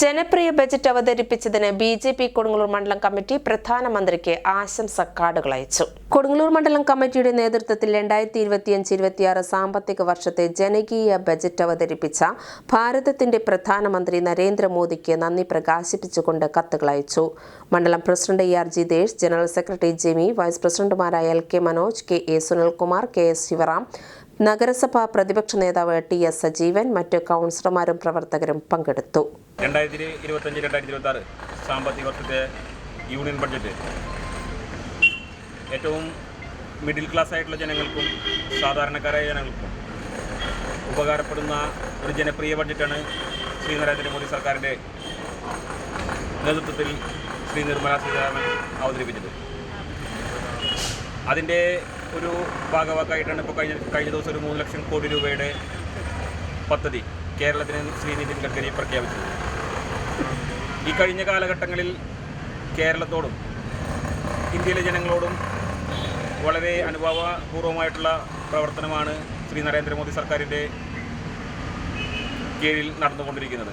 ജനപ്രിയ ബജറ്റ് അവതരിപ്പിച്ചതിന് B J P Kodungallur മണ്ഡലം കമ്മിറ്റി പ്രധാനമന്ത്രിക്ക് ആശംസ കാർഡുകൾ അയച്ചു. കൊടുങ്ങല്ലൂർ മണ്ഡലം കമ്മിറ്റിയുടെ നേതൃത്വത്തിൽ രണ്ടായിരത്തി ഇരുപത്തിയഞ്ച് ഇരുപത്തിയാറ് സാമ്പത്തിക വർഷത്തെ ജനകീയ ബജറ്റ് അവതരിപ്പിച്ച ഭാരതത്തിന്റെ പ്രധാനമന്ത്രി നരേന്ദ്രമോദിക്ക് നന്ദി പ്രകാശിപ്പിച്ചുകൊണ്ട് കത്തുകൾ അയച്ചു. മണ്ഡലം president E R Jitesh general secretary Jemi vice പ്രസിഡന്റുമാരായ L K Manoj K A Sunilkumar K S Sivaram നഗരസഭാ പ്രതിപക്ഷ നേതാവ് ടി എസ് സജീവൻ മറ്റ് കൗൺസിലർമാരും പ്രവർത്തകരും പങ്കെടുത്തു. രണ്ടായിരത്തി ഇരുപത്തഞ്ച് രണ്ടായിരത്തി ഇരുപത്തി ആറ് സാമ്പത്തിക വർഷത്തെ യൂണിയൻ ബഡ്ജറ്റ്. ഏറ്റവും മിഡിൽ ക്ലാസ് ആയിട്ടുള്ള ജനങ്ങൾക്കും സാധാരണക്കാരായ ജനങ്ങൾക്കും ഉപകാരപ്പെടുന്ന ഒരു ജനപ്രിയ ബഡ്ജറ്റാണ് ശ്രീ നരേന്ദ്രമോദി സർക്കാരിന്റെ നേതൃത്വത്തിൽ ശ്രീ നിർമ്മലാ സീതാരാമൻ അവതരിപ്പിച്ചത്. അതിന്റെ ഒരു ഭാഗവാക്കായിട്ടാണ് ഇപ്പോൾ കഴിഞ്ഞ കഴിഞ്ഞ ദിവസം ഒരു മൂന്ന് ലക്ഷം കോടി രൂപയുടെ പദ്ധതി കേരളത്തിന് ശ്രീ നിതിൻ ഗഡ്കരി പ്രഖ്യാപിച്ചത്. ഈ കഴിഞ്ഞ കാലഘട്ടങ്ങളിൽ കേരളത്തോടും ഇന്ത്യയിലെ ജനങ്ങളോടും വളരെ അനുഭാവപൂർവമായിട്ടുള്ള പ്രവർത്തനമാണ് ശ്രീ നരേന്ദ്രമോദി സർക്കാരിന്റെ കീഴിൽ നടന്നുകൊണ്ടിരിക്കുന്നത്.